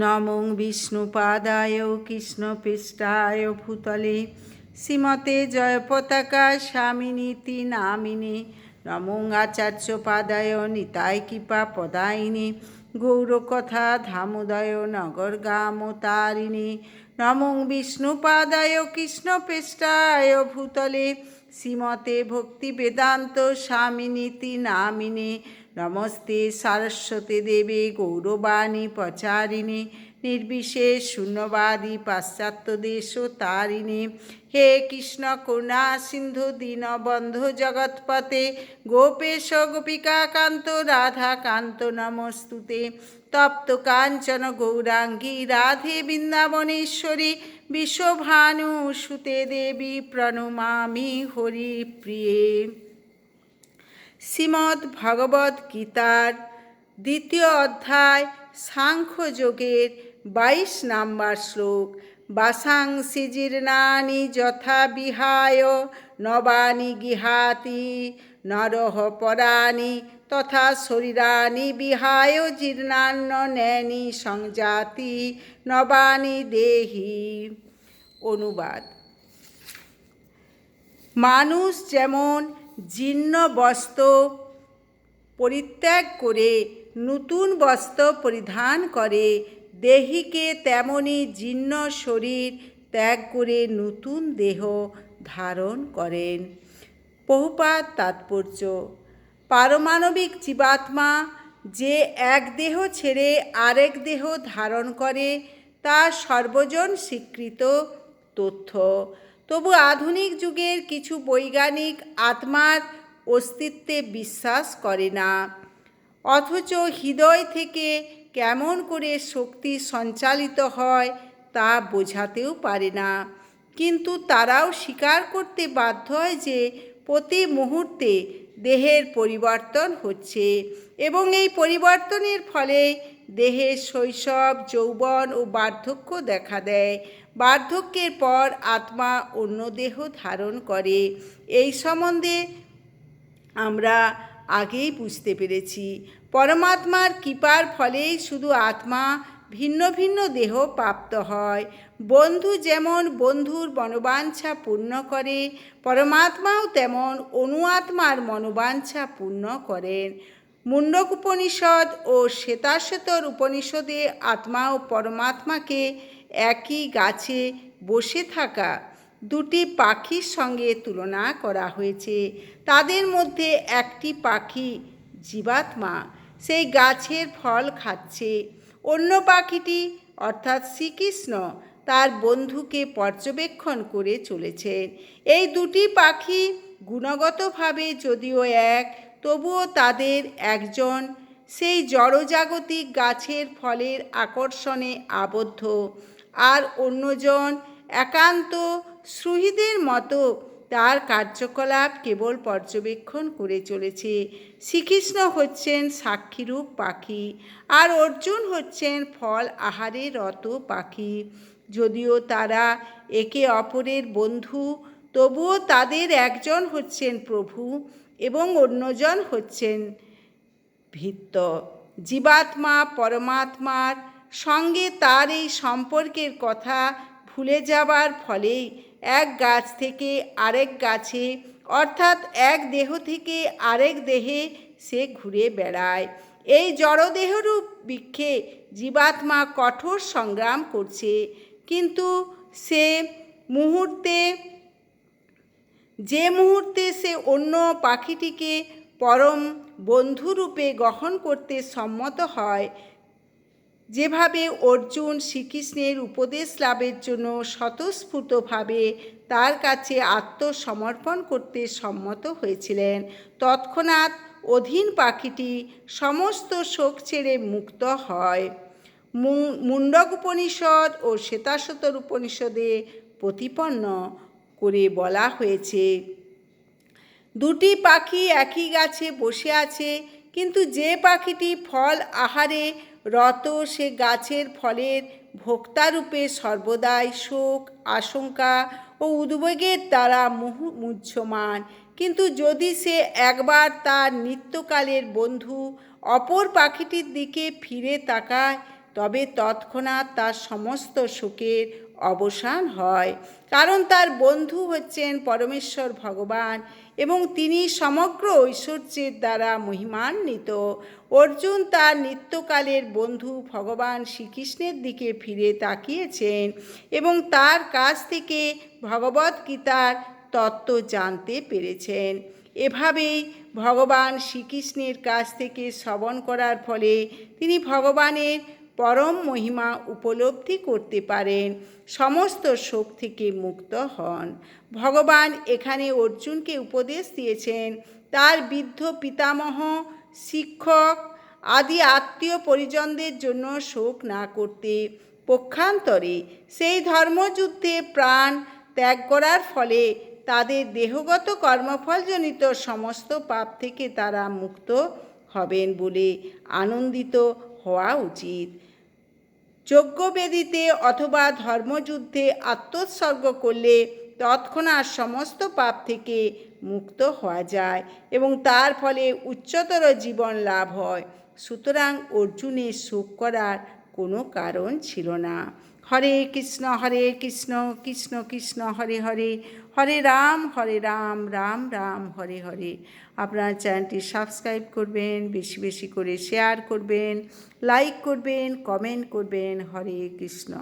নমং বিষ্ণুপাদায় কৃষ্ণপৃষ্ঠায় ভূতলে। শ্রীমতে জয় পতাকা স্বামিনীতি নামিনে। নমং আচার্য পাদায় নিতাই কৃপা পদায়িনী। গৌরকথা ধামোদয় নগর গামতারিণী নমং বিষ্ণুপাদায় কৃষ্ণপৃষ্ঠায় ভূতলে। শ্রীমতে ভক্তি বেদান্ত স্বামিনীতি নামিনে। নমস্তে সারস্বতী দেবে গৌরবাণী প্রচারিণী, নির্বিশেষ শূন্যবাদী পাশ্চাত্য দেশ তারিণী হে কৃষ্ণ করুণা সিন্ধু দীনবন্ধু জগৎপতে গোপেশ গোপিকা কান্ত রাধা কান্ত নমস্তুতে। তপ্ত কাঞ্চন গৌরাঙ্গী রাধে বৃন্দাবনেশ্বরী, বিশ্বভানু সুতে দেবী প্রণমামি হরি প্রিয়ে শ্রীমদ্ ভগবদ গীতার দ্বিতীয় অধ্যায় সাংখ্যযোগের বাইশ নাম্বার শ্লোক বাসাংসি জীর্ণানি যথা বিহায়, নবানি গিহাতি, নরহ পরাণি, তথা শরীরানি বিহায়, জীর্ণান্ন নেনি সংজাতি, নবানি দেহি। অনুবাদ। মানুষ যেমন জীর্ণ বস্ত্র পরিত্যাগ করে নতুন বস্ত্র পরিধান করে, দেহিকে তেমনি জীর্ণ শরীর ত্যাগ করে নতুন দেহ ধারণ করেন। বহুপাত তাৎপর্য। পারমাণবিক জীবাত্মা যে এক দেহ ছেড়ে আরেক দেহ ধারণ করে, তা সর্বজন স্বীকৃত তথ্য। তবু আধুনিক যুগের কিছু বৈজ্ঞানিক আত্মার অস্তিত্বে বিশ্বাস করে না। অথচ হৃদয় থেকে কেমন করে শক্তি সঞ্চালিত হয় তা বোঝাতেও পারে না। কিন্তু তারাও স্বীকার করতে বাধ্য হয় যে প্রতি মুহূর্তে দেহের পরিবর্তন হচ্ছে এবং এই পরিবর্তনের ফলে দেহের শৈশব, যৌবন ও বার্ধক্য দেখা দেয়। বার্ধক্যের পর আত্মা অন্য দেহ ধারণ করে। এই সম্বন্ধে আমরা আগেই বুঝতে পেরেছি। পরমাত্মার কৃপার ফলেই শুধু আত্মা ভিন্ন ভিন্ন দেহ প্রাপ্ত হয়। বন্ধু যেমন বন্ধুর মনোবাঞ্ছা পূর্ণ করে, পরমাত্মাও তেমন অনুআত্মার মনোবাঞ্ছা পূর্ণ করেন। মুন্ডক উপনিষদ ও শ্বেতাশ্বেতর উপনিষদে আত্মা ও পরমাত্মাকে একই গাছে বসে থাকা দুটি পাখির সঙ্গে তুলনা করা হয়েছে। তাদের মধ্যে একটি পাখি জীবাত্মা, সেই গাছের ফল খাচ্ছে। অন্য পাখিটি অর্থাৎ শ্রীকৃষ্ণ তার বন্ধুকে পর্যবেক্ষণ করে চলেছেন। এই দুটি পাখি গুণগতভাবে যদিও এক তবুও তাদের একজন সেই জড়জাগতিক গাছের ফলের আকর্ষণে আবদ্ধ আর অন্যজন একান্ত সুহৃদের মতো তার কার্যকলাপ কেবল পর্যবেক্ষণ করে চলেছে। শ্রীকৃষ্ণ হচ্ছেন সাক্ষীরূপ পাখি আর অর্জুন হচ্ছেন ফল আহারে রত পাখি। যদিও তারা একে অপরের বন্ধু, তবুও তাদের একজন হচ্ছেন প্রভু। এবং অন্যজন হচ্ছেন ভিত্ত জীবাত্মা পরমাত্মার সঙ্গে তার এই সম্পর্কের কথা ভুলে যাবার ফলেই এক গাছ থেকে আরেক গাছে, অর্থাৎ এক দেহ থেকে আরেক দেহে সে ঘুরে বেড়ায়। এই জড়দেহরূপ বৃক্ষে জীবাত্মা কঠোর সংগ্রাম করছে, কিন্তু সে মুহূর্তে যে মুহূর্তে সে অন্য পাখিটিকে পরম বন্ধুরূপে গ্রহণ করতে সম্মত হয়, যেভাবে অর্জুন শ্রীকৃষ্ণের উপদেশ লাভের জন্য স্বতঃস্ফূর্তভাবে তার কাছে আত্মসমর্পণ করতে সম্মত হয়েছিলেন, তৎক্ষণাৎ অধীন পাখিটি সমস্ত শোক ছেড়ে মুক্ত হয়। মুন্ডক উপনিষদ ও শ্বেতাশতর উপনিষদে প্রতিপন্ন করে বলা হয়েছে। দুটি পাখি একই গাছে বসে আছে, কিন্তু যে পাখিটি ফল আহারে, রত সে গাছের ফলের ভোক্তারূপে সর্বদাই শোক, আশঙ্কা ও উদ্বেগের দ্বারা মুহু, মুহ্যমান। কিন্তু যদি সে একবার তার নিত্যকালের বন্ধু অপর পাখিটির দিকে ফিরে তাকায়, তবে তৎক্ষণাৎ তার সমস্ত শোকের অবসান হয়। কারণ তার বন্ধু হচ্ছেন পরমেশ্বর ভগবান এবং তিনি সমগ্র ঐশ্বর্যের দ্বারা মহিমান্বিত। অর্জুন তার নিত্যকালের বন্ধু ভগবান শ্রীকৃষ্ণের দিকে ফিরে তাকিয়েছেন এবং তার কাছ থেকে ভগবত গীতার তত্ত্ব জানতে পেরেছেন। এভাবেই ভগবান শ্রীকৃষ্ণের কাছ থেকে শ্রবণ করার ফলে তিনি ভগবানের পরম মহিমা উপলব্ধি করতে পারেন, সমস্ত শোক থেকে মুক্ত হন। ভগবান এখানে অর্জুনকে উপদেশ দিয়েছেন, তার বৃদ্ধ পিতামহ, শিক্ষক আদি আত্মীয় পরিজনদের জন্য শোক না করতে পক্ষান্তরে সেই ধর্মযুদ্ধে প্রাণ ত্যাগ করার ফলে তাদের দেহগত কর্মফলজনিত সমস্ত পাপ থেকে তারা মুক্ত হবেন বলে আনন্দিত হওয়া উচিত। যজ্ঞবেদিতে অথবা ধর্মযুদ্ধে আত্মোৎসর্গ করলে তৎক্ষণাৎ সমস্ত পাপ থেকে মুক্ত হওয়া যায় এবং তার ফলে উচ্চতর জীবন লাভ হয়। সুতরাং অর্জুনের শোক করার কোনো কারণ ছিল না। হরে কৃষ্ণ হরে কৃষ্ণ কৃষ্ণ কৃষ্ণ, হরে হরে হরে রাম হরে রাম রাম রাম, হরে হরে। আপনার চ্যানেলটি সাবস্ক্রাইব করবেন, বেশি বেশি করে শেয়ার করবেন, লাইক করবেন, কমেন্ট করবেন। হরে কৃষ্ণ।